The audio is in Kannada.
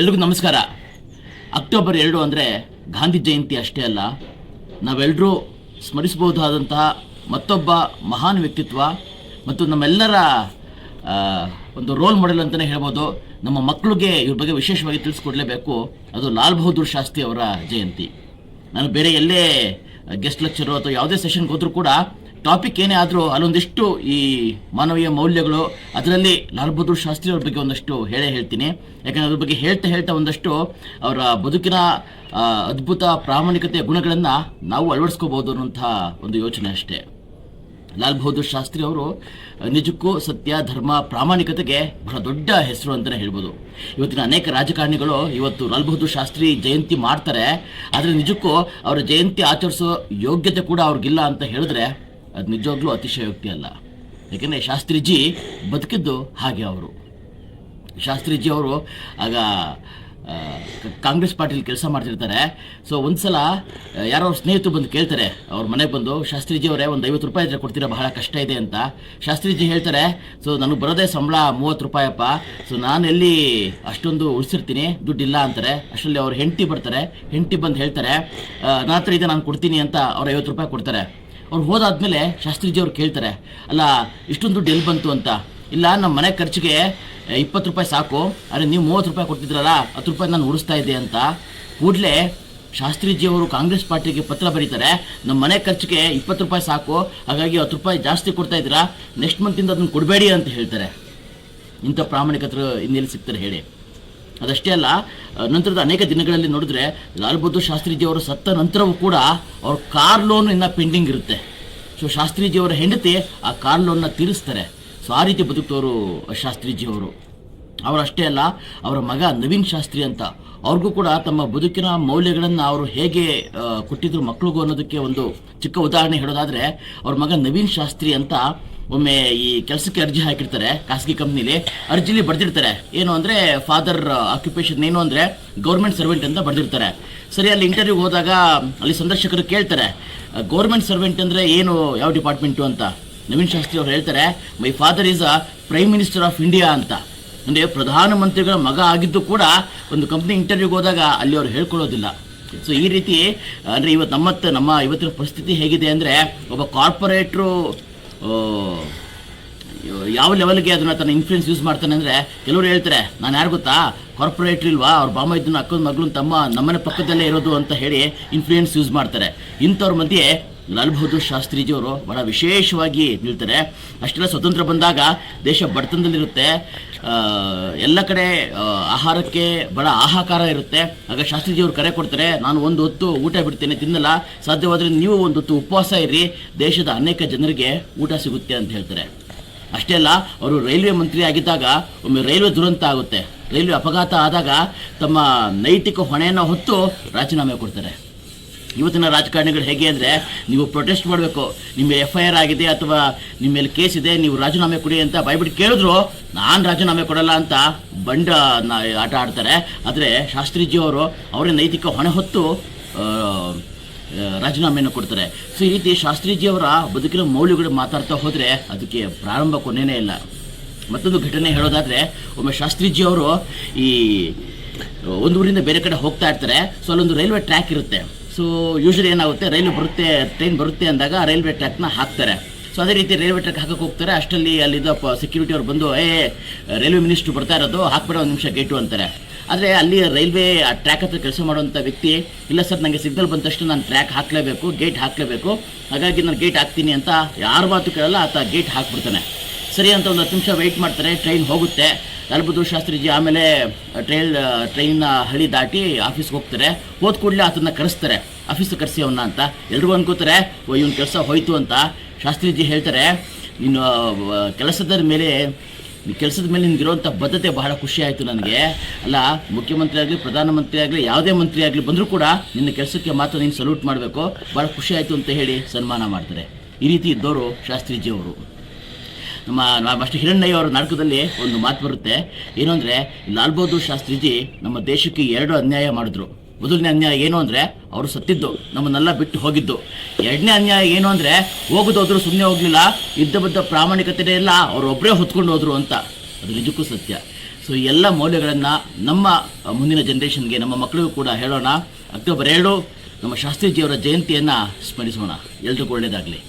ಎಲ್ರಿಗೂ ನಮಸ್ಕಾರ. ಅಕ್ಟೋಬರ್ ಎರಡು ಅಂದರೆ ಗಾಂಧಿ ಜಯಂತಿ ಅಷ್ಟೇ ಅಲ್ಲ. ನಾವೆಲ್ಲರೂ ಸ್ಮರಿಸಬಹುದಾದಂತಹ ಮತ್ತೊಬ್ಬ ಮಹಾನ್ ವ್ಯಕ್ತಿತ್ವ ಮತ್ತು ನಮ್ಮೆಲ್ಲರ ಒಂದು ರೋಲ್ ಮಾಡೆಲ್ ಅಂತಲೇ ಹೇಳ್ಬೋದು. ನಮ್ಮ ಮಕ್ಕಳಿಗೆ ಇವ್ರ ಬಗ್ಗೆ ವಿಶೇಷವಾಗಿ ತಿಳಿಸ್ಕೊಡ್ಲೇಬೇಕು. ಅದು ಲಾಲ್ ಬಹದ್ದೂರ್ ಶಾಸ್ತ್ರಿ ಅವರ ಜಯಂತಿ. ನಾನು ಬೇರೆ ಎಲ್ಲೇ ಗೆಸ್ಟ್ ಲೆಕ್ಚರು ಅಥವಾ ಯಾವುದೇ ಸೆಷನ್ಗೆ ಹೋದರೂ ಕೂಡ ಟಾಪಿಕ್ ಏನೇ ಆದರೂ ಅಲ್ಲೊಂದಿಷ್ಟು ಈ ಮಾನವೀಯ ಮೌಲ್ಯಗಳು, ಅದರಲ್ಲಿ ಲಾಲ್ ಬಹದ್ದೂರ್ ಶಾಸ್ತ್ರಿ ಅವ್ರ ಬಗ್ಗೆ ಒಂದಷ್ಟು ಹೇಳೇ ಹೇಳ್ತೀನಿ. ಯಾಕಂದರೆ ಅದ್ರ ಬಗ್ಗೆ ಹೇಳ್ತಾ ಹೇಳ್ತಾ ಒಂದಷ್ಟು ಅವರ ಬದುಕಿನ ಅದ್ಭುತ ಪ್ರಾಮಾಣಿಕತೆಯ ಗುಣಗಳನ್ನು ನಾವು ಅಳವಡಿಸ್ಕೋಬಹುದು ಅನ್ನುವಂಥ ಒಂದು ಯೋಚನೆ ಅಷ್ಟೇ. ಲಾಲ್ ಬಹದ್ದೂರ್ ಶಾಸ್ತ್ರಿ ಅವರು, ನಿಜಕ್ಕೂ ಸತ್ಯ, ಧರ್ಮ, ಪ್ರಾಮಾಣಿಕತೆಗೆ ಬಹಳ ದೊಡ್ಡ ಹೆಸರು ಅಂತಲೇ ಹೇಳ್ಬೋದು. ಇವತ್ತಿನ ಅನೇಕ ರಾಜಕಾರಣಿಗಳು ಇವತ್ತು ಲಾಲ್ ಬಹದ್ದೂರ್ ಶಾಸ್ತ್ರಿ ಜಯಂತಿ ಮಾಡ್ತಾರೆ. ಆದರೆ ನಿಜಕ್ಕೂ ಅವರ ಜಯಂತಿ ಆಚರಿಸೋ ಯೋಗ್ಯತೆ ಕೂಡ ಅವ್ರಿಗಿಲ್ಲ ಅಂತ ಹೇಳಿದ್ರೆ ಅದು ನಿಜವಾಗ್ಲೂ ಅತಿಶಯೋಕ್ತಿ ಅಲ್ಲ. ಯಾಕೆಂದರೆ ಶಾಸ್ತ್ರಿಜಿ ಬದುಕಿದ್ದು ಹಾಗೆ ಅವರು. ಶಾಸ್ತ್ರಿಜಿ ಅವರು ಆಗ ಕಾಂಗ್ರೆಸ್ ಪಾರ್ಟಿಲಿ ಕೆಲಸ ಮಾಡ್ತಿರ್ತಾರೆ. ಸೊ ಒಂದು ಸಲ ಯಾರೋ ಅವ್ರ ಸ್ನೇಹಿತರು ಬಂದು ಕೇಳ್ತಾರೆ, ಅವ್ರ ಮನೆಗೆ ಬಂದು, ಶಾಸ್ತ್ರಿಜಿ ಅವರೇ, ಒಂದು ಐವತ್ತು ರೂಪಾಯಿ ಇದ್ರೆ ಕೊಡ್ತೀರಾ? ಬಹಳ ಕಷ್ಟ ಇದೆ ಅಂತ. ಶಾಸ್ತ್ರಿಜಿ ಹೇಳ್ತಾರೆ ಸೊ ನನಗೆ ಬರೋದೇ ಸಂಬಳ ಮೂವತ್ತು ರೂಪಾಯಪ್ಪ. ಸೊ ನಾನು ಎಲ್ಲಿ ಅಷ್ಟೊಂದು ಉಳಿಸಿರ್ತೀನಿ ದುಡ್ಡಿಲ್ಲ ಅಂತಾರೆ. ಅಷ್ಟರಲ್ಲಿ ಅವ್ರ ಹೆಂಡತಿ ಬರ್ತಾರೆ. ಹೆಂಡತಿ ಬಂದು ಹೇಳ್ತಾರೆ ನಾತ್ರ ಹತ್ರ ಇದೆ, ನಾನು ಕೊಡ್ತೀನಿ ಅಂತ ಅವ್ರು ಐವತ್ತು ರೂಪಾಯಿ ಕೊಡ್ತಾರೆ. ಅವ್ರು ಹೋದಾದ್ಮೇಲೆ ಶಾಸ್ತ್ರಿಜಿ ಅವ್ರು ಕೇಳ್ತಾರೆ, ಅಲ್ಲ, ಇಷ್ಟೊಂದು ದುಡ್ಡು ಎಲ್ಲಿ ಬಂತು ಅಂತ? ಇಲ್ಲ ನಮ್ಮ ಮನೆ ಖರ್ಚಿಗೆ ಇಪ್ಪತ್ತು ರೂಪಾಯಿ ಸಾಕು. ಆದರೆ ನೀವು ಮೂವತ್ತು ರೂಪಾಯಿ ಕೊಡ್ತಿದ್ರಲ್ಲ, ಹತ್ತು ರೂಪಾಯಿ ನಾನು ಉಡಿಸ್ತಾ ಇದ್ದೆ ಅಂತ. ಕೂಡಲೇ ಶಾಸ್ತ್ರಿಜಿ ಅವರು ಕಾಂಗ್ರೆಸ್ ಪಾರ್ಟಿಗೆ ಪತ್ರ ಬರೀತಾರೆ ನಮ್ಮ ಮನೆ ಖರ್ಚಿಗೆ ಇಪ್ಪತ್ತು ರೂಪಾಯಿ ಸಾಕು, ಹಾಗಾಗಿ ಹತ್ತು ರೂಪಾಯಿ ಜಾಸ್ತಿ ಕೊಡ್ತಾ ಇದ್ದೀರಾ, ನೆಕ್ಸ್ಟ್ ಮಂತಿಂದ ಅದನ್ನು ಕೊಡಬೇಡಿ ಅಂತ ಹೇಳ್ತಾರೆ. ಇಂಥ ಪ್ರಾಮಾಣಿಕತರು ಇನ್ನೆಲ್ಲಿ ಸಿಗ್ತಾರೆ ಹೇಳಿ. ಅದಷ್ಟೇ ಅಲ್ಲ ನಂತರದ ಅನೇಕ ದಿನಗಳಲ್ಲಿ ನೋಡಿದ್ರೆ ಲಾಲ್ ಬಹದ್ದೂರ್ ಶಾಸ್ತ್ರಿಜಿ ಅವರು ಸತ್ತ ನಂತರವೂ ಕೂಡ ಅವ್ರ ಕಾರ್ ಲೋನ್ ಇನ್ನ ಪೆಂಡಿಂಗ್ ಇರುತ್ತೆ. ಸೊ ಶಾಸ್ತ್ರಿಜಿ ಅವರ ಹೆಂಡತಿ ಆ ಕಾರ್ ಲೋನ್ನ ತೀರಿಸ್ತಾರೆ. ಸೊ ಆ ರೀತಿ ಬದುಕ್ತವರು ಶಾಸ್ತ್ರಿಜಿ ಅವರು ಅವರಷ್ಟೇ ಅಲ್ಲ, ಅವರ ಮಗ ನವೀನ್ ಶಾಸ್ತ್ರಿ ಅಂತ, ಅವ್ರಿಗೂ ಕೂಡ ತಮ್ಮ ಬದುಕಿನ ಮೌಲ್ಯಗಳನ್ನು ಅವರು ಹೇಗೆ ಕೊಟ್ಟಿದ್ರು ಮಕ್ಕಳಿಗೂ ಅನ್ನೋದಕ್ಕೆ ಒಂದು ಚಿಕ್ಕ ಉದಾಹರಣೆ ಹೇಳೋದಾದ್ರೆ, ಅವ್ರ ಮಗ ನವೀನ್ ಶಾಸ್ತ್ರಿ ಅಂತ ಒಮ್ಮೆ ಈ ಕೆಲಸಕ್ಕೆ ಅರ್ಜಿ ಹಾಕಿರ್ತಾರೆ, ಖಾಸಗಿ ಕಂಪ್ನಿಲಿ, ಅರ್ಜಿಲಿ ಬರ್ದಿರ್ತಾರೆ. ಏನು ಅಂದರೆ ಫಾದರ್ ಆಕ್ಯುಪೇಷನ್ ಏನು ಅಂದರೆ ಗೌರ್ಮೆಂಟ್ ಸರ್ವೆಂಟ್ ಅಂತ ಬರ್ದಿರ್ತಾರೆ. ಸರಿ, ಅಲ್ಲಿ ಇಂಟರ್ವ್ಯೂಗೆ ಹೋದಾಗ, ಅಲ್ಲಿ ಸಂದರ್ಶಕರು ಕೇಳ್ತಾರೆ ಗೌರ್ಮೆಂಟ್ ಸರ್ವೆಂಟ್ ಅಂದರೆ ಏನು, ಯಾವ ಡಿಪಾರ್ಟ್ಮೆಂಟು ಅಂತ? ನವೀನ್ ಶಾಸ್ತ್ರಿ ಅವ್ರು ಹೇಳ್ತಾರೆ my father is a prime minister of India ಅಂತ. ಅಂದರೆ, ಪ್ರಧಾನಮಂತ್ರಿಗಳ ಮಗ ಆಗಿದ್ದು ಕೂಡ ಒಂದು ಕಂಪ್ನಿ ಇಂಟರ್ವ್ಯೂಗೆ ಹೋದಾಗ ಅಲ್ಲಿ ಅವ್ರು ಹೇಳ್ಕೊಳ್ಳೋದಿಲ್ಲ. ಸೊ ಈ ರೀತಿ, ಅಂದರೆ ಇವತ್ತು ನಮ್ಮತ್ತ, ನಮ್ಮ ಇವತ್ತಿನ ಪರಿಸ್ಥಿತಿ ಹೇಗಿದೆ ಅಂದರೆ, ಒಬ್ಬ ಕಾರ್ಪೊರೇಟ್ರು ಯಾವ ಲೆವೆಲ್ಗೆ ಅದನ್ನ ತನ್ನ ಇನ್ಫ್ಲೂಯೆನ್ಸ್ ಯೂಸ್ ಮಾಡ್ತಾನೆ ಅಂದರೆ ಕೆಲವರು ಹೇಳ್ತಾರೆ, ನಾನು ಯಾರು ಗೊತ್ತಾ? ಕಾರ್ಪೊರೇಟ್ರ್ ಇಲ್ವಾ? ಅವ್ರ ಬಾಮ ಇದ್ದನ್ನ ಅಕ್ಕನ ಮಗಳು ತಮ್ಮ ನಮ್ಮನೆ ಪಕ್ಕದಲ್ಲೇ ಇರೋದು ಅಂತ ಹೇಳಿ ಇನ್ಫ್ಲೂಯೆನ್ಸ್ ಯೂಸ್ ಮಾಡ್ತಾರೆ. ಇಂಥವ್ರ ಮಧ್ಯೆ ಲಾಲ್ ಬಹದ್ದೂರ್ ಶಾಸ್ತ್ರಿಜಿಯವರು ಬಹಳ ವಿಶೇಷವಾಗಿ ನಿಲ್ತಾರೆ. ಅಷ್ಟೆಲ್ಲ ಸ್ವತಂತ್ರ ಬಂದಾಗ ದೇಶ ಬಡತನದಲ್ಲಿರುತ್ತೆ. ಎಲ್ಲ ಕಡೆ ಆಹಾರಕ್ಕೆ ಬಹಳ ಆಹಾಕಾರ ಇರುತ್ತೆ. ಆಗ ಶಾಸ್ತ್ರಿಜಿಯವರು ಕರೆ ಕೊಡ್ತಾರೆ, ನಾನು ಒಂದು ಹೊತ್ತು ಊಟ ಬಿಡ್ತೇನೆ, ತಿನ್ನಲ್ಲ. ಸಾಧ್ಯವಾದರೆ ನೀವು ಒಂದು ಹೊತ್ತು ಉಪವಾಸ ಇರಿ ದೇಶದ ಅನೇಕ ಜನರಿಗೆ ಊಟ ಸಿಗುತ್ತೆ ಅಂತ ಹೇಳ್ತಾರೆ. ಅಷ್ಟೇ ಅಲ್ಲ, ಅವರು ರೈಲ್ವೆ ಮಂತ್ರಿ ಆಗಿದ್ದಾಗ ಒಮ್ಮೆ ರೈಲ್ವೆ ದುರಂತ ಆಗುತ್ತೆ. ರೈಲ್ವೆ ಅಪಘಾತ ಆದಾಗ ತಮ್ಮ ನೈತಿಕ ಹೊಣೆಯನ್ನು ಹೊತ್ತು ರಾಜೀನಾಮೆ ಕೊಡ್ತಾರೆ. ಇವತ್ತಿನ ರಾಜಕಾರಣಿಗಳು ಹೇಗೆ ಅಂದರೆ, ನೀವು ಪ್ರೊಟೆಸ್ಟ್ ಮಾಡಬೇಕು ನಿಮ್ಮ ಎಫ್ ಐ ಆರ್ ಆಗಿದೆ ಅಥವಾ ನಿಮ್ಮ ಮೇಲೆ ಕೇಸ್ ಇದೆ, ನೀವು ರಾಜೀನಾಮೆ ಕೊಡಿ ಅಂತ ಬಾಯ್ಬಿಟ್ಟು ಕೇಳಿದ್ರು, ನಾನು ರಾಜೀನಾಮೆ ಕೊಡಲ್ಲ ಅಂತ ಬಂಡ ಆಟ ಆಡ್ತಾರೆ. ಆದರೆ ಶಾಸ್ತ್ರೀಜಿಯವರು ಅವರೇ ನೈತಿಕ ಹೊಣೆ ಹೊತ್ತು ರಾಜೀನಾಮೆಯನ್ನು ಕೊಡ್ತಾರೆ. ಸೊ ಈ ರೀತಿ ಶಾಸ್ತ್ರೀಜಿಯವರ ಬದುಕಿನ ಮೌಲ್ಯಗಳು ಮಾತಾಡ್ತಾ ಹೋದರೆ ಅದಕ್ಕೆ ಪ್ರಾರಂಭ ಕೊನೆಯೇ ಇಲ್ಲ. ಮತ್ತೊಂದು ಘಟನೆ ಹೇಳೋದಾದರೆ, ಒಮ್ಮೆ ಶಾಸ್ತ್ರೀಜಿಯವರು ಈ ಒಂದು ಊರಿಂದ ಬೇರೆ ಕಡೆ ಹೋಗ್ತಾ ಇರ್ತಾರೆ. ಸೊ ಅಲ್ಲೊಂದು ರೈಲ್ವೆ ಟ್ರ್ಯಾಕ್ ಇರುತ್ತೆ. ಸೊ ಯೂಶಲಿ ಏನಾಗುತ್ತೆ, ರೈಲು ಬರುತ್ತೆ ಟ್ರೈನ್ ಬರುತ್ತೆ ಅಂದಾಗ ರೈಲ್ವೆ ಟ್ರ್ಯಾಕ್ನ ಹಾಕ್ತಾರೆ. ಸೊ ಅದೇ ರೀತಿ ರೈಲ್ವೆ ಟ್ರ್ಯಾಕ್ ಹಾಕಕ್ಕೆ ಹೋಗ್ತಾರೆ. ಅಷ್ಟರಲ್ಲಿ ಅಲ್ಲಿದ್ದ ಸೆಕ್ಯೂರಿಟಿ ಅವ್ರು ಬಂದು, ಏ, ರೈಲ್ವೆ ಮಿನಿಸ್ಟ್ರು ಬರ್ತಾ ಇರೋದು, ಹಾಕ್ಬೇಡ ಒಂದು ನಿಮಿಷ ಗೇಟು ಅಂತಾರೆ. ಆದರೆ ಅಲ್ಲಿ ರೈಲ್ವೆ, ಆ ಟ್ರ್ಯಾಕ್ ಹತ್ರ ಕೆಲಸ ಮಾಡುವಂಥ ವ್ಯಕ್ತಿ, ಇಲ್ಲ ಸರ್ ನನಗೆ ಸಿಗ್ನಲ್ ಬಂದ ತಕ್ಷಣ ನಾನು ಟ್ರ್ಯಾಕ್ ಹಾಕಲೇಬೇಕು ಗೇಟ್ ಹಾಕಲೇಬೇಕು. ಹಾಗಾಗಿ ನಾನು ಗೇಟ್ ಹಾಕ್ತೀನಿ ಅಂತ ಯಾರ ಮಾತು ಕೇಳಲ್ಲ, ಆತ ಗೇಟ್ ಹಾಕ್ಬಿಡ್ತಾನೆ. ಸರಿ ಅಂತ ಒಂದು ಹತ್ತು ನಿಮಿಷ ವೆಯ್ಟ್ ಮಾಡ್ತಾರೆ ಟ್ರೈನ್ ಹೋಗುತ್ತೆ. ಬಹದ್ದೂರ್ ಶಾಸ್ತ್ರಿಜಿ ಆಮೇಲೆ ಟ್ರೈನ್ ಟ್ರೈನ್ನ ಹಳಿ ದಾಟಿ ಆಫೀಸ್ಗೆ ಹೋಗ್ತಾರೆ. ಹೋದ ಕೂಡಲೇ ಆತನ ಕರೆಸ್ತಾರೆ. ಆಫೀಸ್ಗೆ ಕರೆಸಿ ಅಂತ. ಎಲ್ರಿಗೂ ಅನ್ಕೋತಾರೆ ಓ ಇವನ್ ಕೆಲಸ ಹೋಯ್ತು ಅಂತ. ಶಾಸ್ತ್ರಿಜಿ ಹೇಳ್ತಾರೆ ನೀನು ಆ, ಕೆಲಸದ ಮೇಲೆ ಕೆಲಸದ ಮೇಲೆ ನಿನಗಿರುವಂಥ ಬದ್ಧತೆ ಬಹಳ ಖುಷಿ ಆಯಿತು ನನಗೆ. ಅಲ್ಲ ಮುಖ್ಯಮಂತ್ರಿ ಆಗಲಿ ಪ್ರಧಾನಮಂತ್ರಿ ಆಗಲಿ ಯಾವುದೇ ಮಂತ್ರಿ ಆಗಲಿ ಬಂದರೂ ಕೂಡ ನಿನ್ನ ಕೆಲಸಕ್ಕೆ ಮಾತ್ರ ನೀನು ಸಲ್ಯೂಟ್ ಮಾಡಬೇಕು. ಭಾಳ ಖುಷಿ ಆಯಿತು ಅಂತ ಹೇಳಿ ಸನ್ಮಾನ ಮಾಡ್ತಾರೆ. ಈ ರೀತಿ ಇದ್ದವರು ಶಾಸ್ತ್ರಿಜಿ ಅವರು. ನಮ್ಮ ಮಾಸ್ಟರ್ ಹಿರಣ್ಣಯ್ಯ ಅವರ ನಾಟಕದಲ್ಲಿ ಒಂದು ಮಾತು ಬರುತ್ತೆ. ಏನು ಅಂದರೆ ಲಾಲ್ ಬಹದ್ದೂರ್ ಶಾಸ್ತ್ರಿಜಿ ನಮ್ಮ ದೇಶಕ್ಕೆ ಎರಡು ಅನ್ಯಾಯ ಮಾಡಿದ್ರು. ಮೊದಲನೇ ಅನ್ಯಾಯ ಏನು ಅಂದರೆ ಅವರು ಸತ್ತಿದ್ದು ನಮ್ಮನ್ನೆಲ್ಲ ಬಿಟ್ಟು ಹೋಗಿದ್ದು. ಎರಡನೇ ಅನ್ಯಾಯ ಏನು ಅಂದರೆ ಹೋಗೋದೋದ್ರು ಸುಮ್ಮನೆ ಹೋಗಲಿಲ್ಲ, ಇದ್ದ ಬದ್ದ ಪ್ರಾಮಾಣಿಕತೆ ಇಲ್ಲ ಅವರೊಬ್ಬರೇ ಹೊತ್ಕೊಂಡು ಹೋದ್ರು ಅಂತ. ಅದು ನಿಜಕ್ಕೂ ಸತ್ಯ. ಸೊ ಎಲ್ಲ ಮೌಲ್ಯಗಳನ್ನು ನಮ್ಮ ಮುಂದಿನ ಜನ್ರೇಷನ್ಗೆ ನಮ್ಮ ಮಕ್ಕಳಿಗೂ ಕೂಡ ಹೇಳೋಣ. ಅಕ್ಟೋಬರ್ ಎರಡು, ನಮ್ಮ ಶಾಸ್ತ್ರೀಜಿಯವರ ಜಯಂತಿಯನ್ನು ಸ್ಮರಿಸೋಣ. ಎಲ್ರಿಗೂ ಒಳ್ಳೆಯದಾಗಲಿ